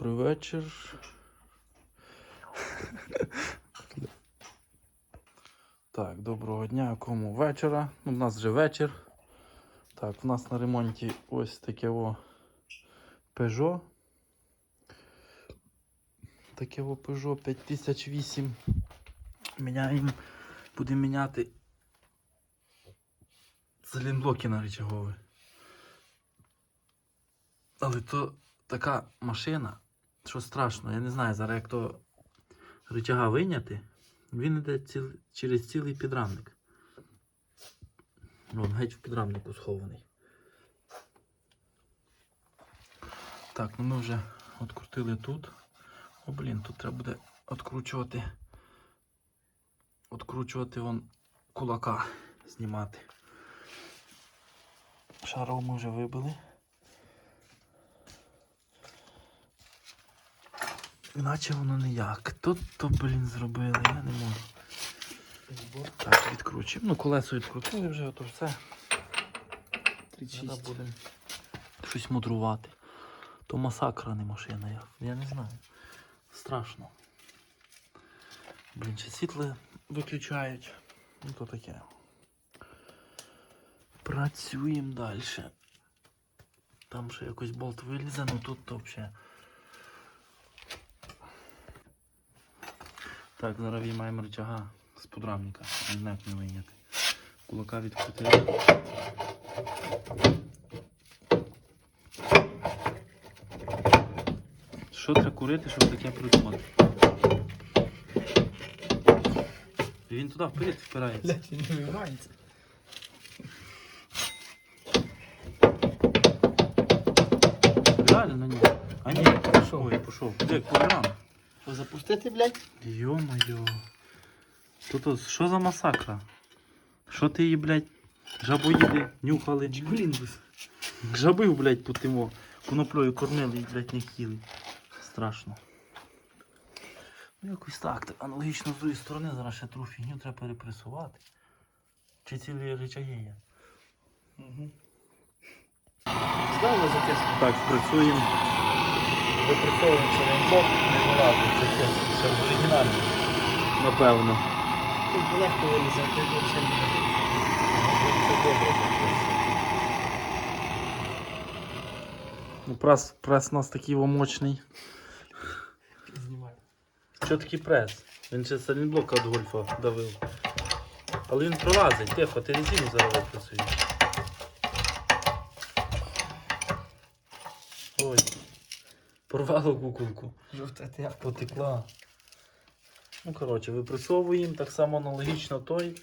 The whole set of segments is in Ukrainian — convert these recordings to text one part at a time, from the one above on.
Добрий вечір. Так, доброго дня, кому вечора. Ну, у нас вже вечір. Так, у нас на ремонті ось таке о Peugeot. Таке о Peugeot 5008. Міняємо, будемо міняти цилінблоки на рычагові. Але то така машина, що страшно, я не знаю, зараз як то рычага виняти, він йде ціл, через цілий підрамник. Вон геть в підрамнику схований. Так, ну ми вже відкрутили тут. О, блін, тут треба буде відкручувати. Відкручувати вон кулака знімати. Шаров ми вже вибили. Іначе воно ніяк. Тут то, блін, зробили, я не можу. Так, відкручуємо. Ну, колесо відкрутили вже, то все. Зараз будемо щось мудрувати. То масакра не машина, я, я не знаю. Страшно. Блін, ще світло виключають. Ну то таке. Працюємо далі. Там ще якось болт вилізе, ну тут то взагалі. Так, зараз виймаємо рычага з подрамника. Не вийняти. Кулака відкрутили. Що треба курити, щоб таке придумати? Він туди вперед впирається. Він не виймається. Реально ні. А ні, пішов. Ой, пішов. Де кулерам? Запустити, блядь? Йо-моє. Тут що за масакра? Що ти її, блядь, жабоїди нюхали? Жабив, блядь, по тимо. Коноплею кормили і, блядь, не їли. Страшно. Ну, якось так. так. Аналогічно з другої сторони зараз ще тру фігню треба перепресувати. Чи цілі речаги є? Угу. Здали затиску. Так, працюємо. Випрацьовуємо циліндрок, не затиску. Це в оригіналі. Напевно. Тут легко вилізати, тут Це добре. Ну, прес, прес у нас такий мощний. Знімаю. Чіткий прес. Він ще салінблока від гольфа давив. Але він пролазить, тихо, ти резину зараз працюєш. Ой. Порвало куколку. Жовта тряпка. Потекла. Ну, коротше, випрацьовуємо так само аналогічно той.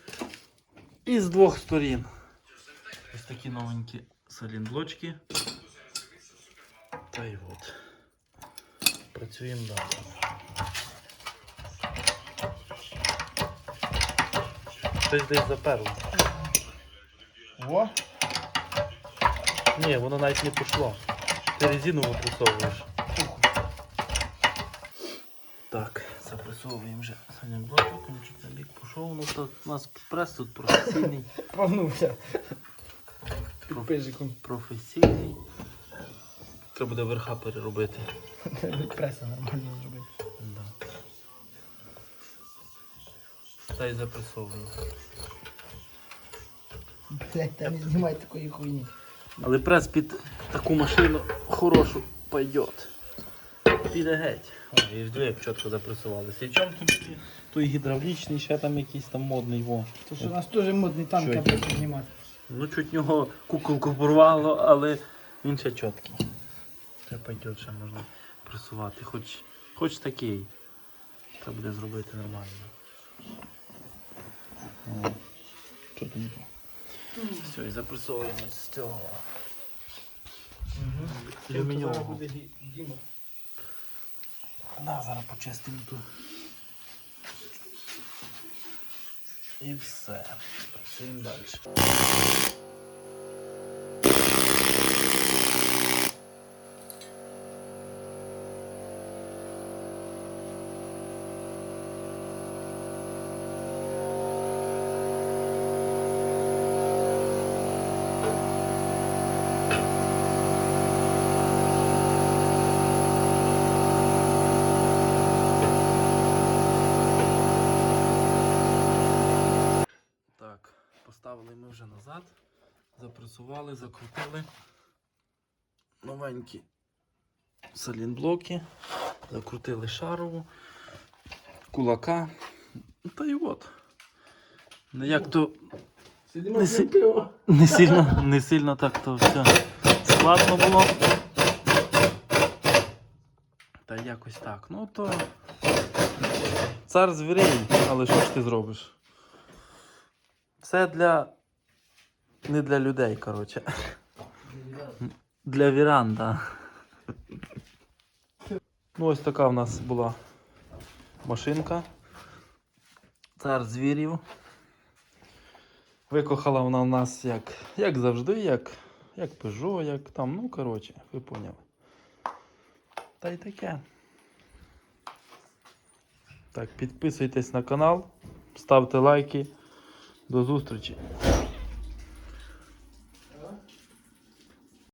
І з двох сторін. Ось такі новенькі салінблочки. Та й от. Працюємо далі. Щось десь заперло. О, Ні, воно навіть не пішло. Ти резину випрацьовуєш. Так, запресовуємо вже він чуть на бік пішов. Ну то у нас прес тут професійний. погнувся. Під пижиком. професійний. Треба буде верха переробити. Преса нормально зробити. Да. Та й запресовуємо. Блять, та не знімай такої хуйні. Але прес під таку машину хорошу пойдет. Піде геть. О, і вдвоє чітко запресували. Січонки були, той гідравлічний, ще там якийсь там модний. Во. То що у нас теж модний танк треба знімати. Ну чуть нього куколку порвало, але він ще чіткий. Ще пойде, ще можна пресувати. Хоч, хоч такий. Це буде зробити нормально. О, Що там? Все, і запресовуємо з цього. Зараз Алюмінієвого. Да, зараз почистимо тут. І все. Працюємо далі. Поставили ми вже назад. Запресували, закрутили. Новенькі салінблоки. Закрутили шарову, кулака. Ну, Та й от. Як то Не си- не сильно, не сильно так то все складно було. Та якось так. Ну то цар звірей, але що ж ти зробиш? Все для. Не для людей, коротше. Для віран, так. Ну, ось така в нас була машинка. Цар звірів. Викохала вона в нас як, як завжди, як, як Peugeot, як там, ну коротше, ви поняли. Та й таке. Так, підписуйтесь на канал, ставте лайки. До зустрічі.